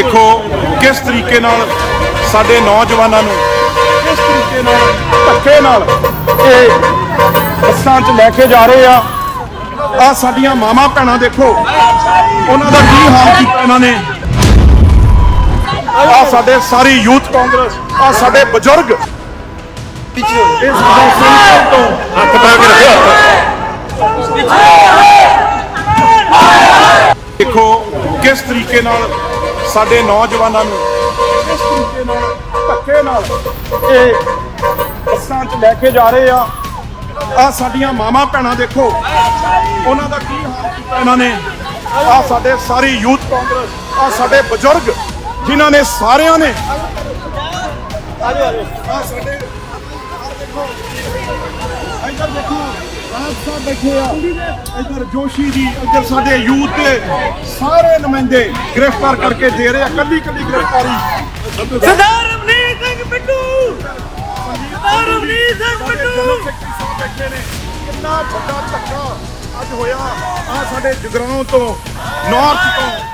ਦੇਖੋ, ਕਿਸ ਤਰੀਕੇ ਨਾਲ ਸਾਡੇ ਨੌਜਵਾਨਾਂ ਨੂੰ, ਕਿਸ ਤਰੀਕੇ ਨਾਲ ਧੱਕੇ ਨਾਲ ਇਹ ਬੱਸਾਂ 'ਚ ਲੈ ਕੇ ਜਾ ਰਹੇ ਆ। ਆ ਸਾਡੀਆਂ ਮਾਵਾਂ ਭੈਣਾਂ ਦੇਖੋ, ਉਹਨਾਂ ਦਾ ਕੀ ਹਾਲ ਕੀਤਾ ਇਹਨਾਂ ਨੇ? ਆ ਸਾਡੇ ਸਾਰੀ ਯੂਥ ਕਾਂਗਰਸ, ਆ ਸਾਡੇ ਬਜ਼ੁਰਗ। ਇਸ ਸੰਸਥਾ ਤੋਂ ਹੱਥ ਪਾ ਕੇ ਰੱਖਿਆ ਦੇਖੋ, ਕਿਸ ਤਰੀਕੇ ਨਾਲ ਸਾਡੇ ਨੌਜਵਾਨਾਂ ਨੂੰ ਕਿਸ ਤਰੀਕੇ ਨਾਲ, ਧੱਕੇ ਨਾਲ ਇਹ ਬੱਸਾਂ 'ਚ ਲੈ ਕੇ ਜਾ ਰਹੇ ਆ। ਆ ਸਾਡੀਆਂ ਮਾਵਾਂ ਭੈਣਾਂ ਦੇਖੋ, ਉਹਨਾਂ ਦਾ ਕੀ ਹਾਲ ਕੀਤਾ ਇਹਨਾਂ ਨੇ? ਆ ਸਾਡੇ ਸਾਰੀ ਯੂਥ ਕਾਂਗਰਸ ਆ ਸਾਡੇ ਬਜ਼ੁਰਗ ਜਿਨ੍ਹਾਂ ਨੇ ਸਾਰਿਆਂ ਨੇ ਆ ਸਾਡੇ ਰਾਜ ਸਾਹਿਬ ਬੈਠੇ ਆ। ਇੱਧਰ ਜੋਸ਼ੀ ਜੀ ਇੱਧਰ ਸਾਡੇ ਯੂਥ ਦੇ ਸਾਰੇ ਨੁਮਾਇੰਦੇ ਗ੍ਰਿਫਤਾਰ ਕਰਕੇ ਦੇ ਰਹੇ ਆ। ਕੱਲੀ ਕੱਲੀ ਗ੍ਰਿਫਤਾਰੀ। ਸਰਦਾਰ ਰਮਨੀਤ ਸਿੰਘ ਬਿੱਟੂ ਸਰਦਾਰ ਰਮਨੀਤ ਸਿੰਘ ਬਿੱਟੂ ਕਿੰਨਾ ਵੱਡਾ ਧੱਕਾ ਅੱਜ ਹੋਇਆ ਆ ਸਾਡੇ ਜਗਰਾਉਂ ਤੋਂ ਨਾਰਥ ਤੋਂ।